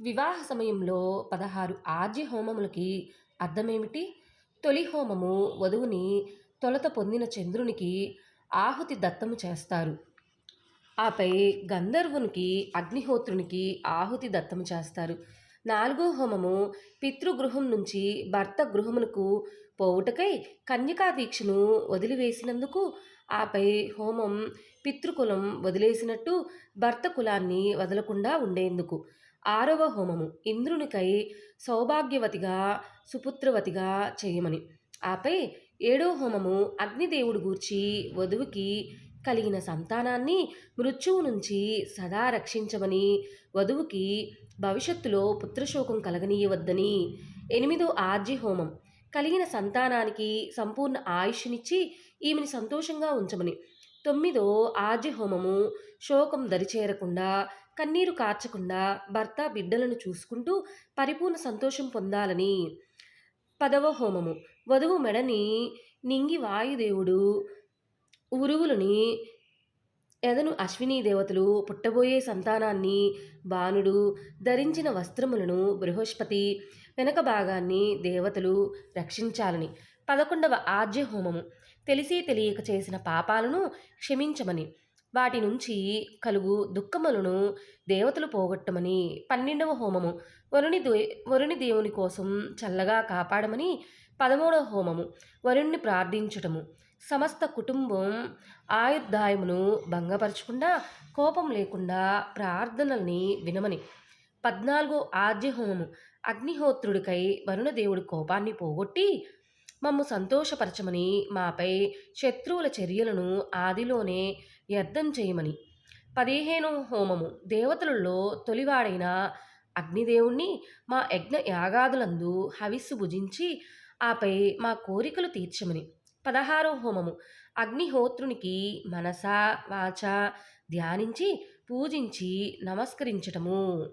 వివాహ సమయంలో పదహారు ఆర్జ్య హోమములకి అర్థమేమిటి? తొలి హోమము వధువుని తొలత పొందిన చంద్రునికి ఆహుతి దత్తము చేస్తారు. ఆపై గంధర్వునికి అగ్నిహోత్రునికి ఆహుతి దత్తము చేస్తారు. నాలుగో హోమము పితృగృహం నుంచి భర్త గృహమునకు పోవుటకై కన్యకా దీక్షను వదిలివేసినందుకు ఆపై హోమం పితృకులం వదిలేసినట్టు భర్త కులాన్ని వదలకుండా ఉండేందుకు. ఆరవ హోమము ఇంద్రునికై సౌభాగ్యవతిగా సుపుత్రవతిగా చేయమని. ఆపై ఏడో హోమము అగ్నిదేవుడు గూర్చి వధువుకి కలిగిన సంతానాన్ని మృత్యువు నుంచి సదా రక్షించమని వధువుకి భవిష్యత్తులో పుత్రశోకం కలగనీయవద్దని ఎనిమిదో ఆర్జి హోమం. కలిగిన సంతానానికి సంపూర్ణ ఆయుష్నిచ్చి ఈమెని సంతోషంగా ఉంచమని. తొమ్మిదో ఆర్జి హోమము శోకం దరిచేరకుండా కన్నీరు కార్చకుండా భర్త బిడ్డలను చూసుకుంటూ పరిపూర్ణ సంతోషం పొందాలని పదవ హోమము. వధువు మెడని నింగి వాయుదేవుడు ఉరువులని ఎదను అశ్వినీ దేవతలు పుట్టబోయే సంతానాన్ని బాణుడు ధరించిన వస్త్రములను బృహస్పతి వెనక భాగాన్ని దేవతలు రక్షించాలని. పదకొండవ ఆజ్య హోమము. తెలిసి తెలియక చేసిన పాపాలను క్షమించమని వాటి నుంచి కలుగు దుఃఖములను దేవతలు పోగొట్టమని పన్నెండవ హోమము. వరుణి దే వరుణి దేవుని కోసం చల్లగా కాపాడమని పదమూడవ హోమము. వరుణ్ణి ప్రార్థించటము. సమస్త కుటుంబం ఆయుర్దాయమును భంగపరచకుండా కోపం లేకుండా ప్రార్థనల్ని వినమని. పద్నాలుగో ఆద్యహోమము. అగ్నిహోత్రుడికై వరుణదేవుడి కోపాన్ని పోగొట్టి మమ్ము సంతోషపరచమని మాపై శత్రువుల చర్యలను ఆదిలోనే వ్యర్థం చేయమని. పదిహేను హోమము. దేవతలలో తొలివాడైన అగ్నిదేవుణ్ణి మా యజ్ఞ యాగాదులందు హవిస్సు భుజించి ఆపై మా కోరికలు తీర్చమని. పదహారో హోమము. అగ్నిహోత్రునికి మనస వాచ ధ్యానించి పూజించి నమస్కరించటము.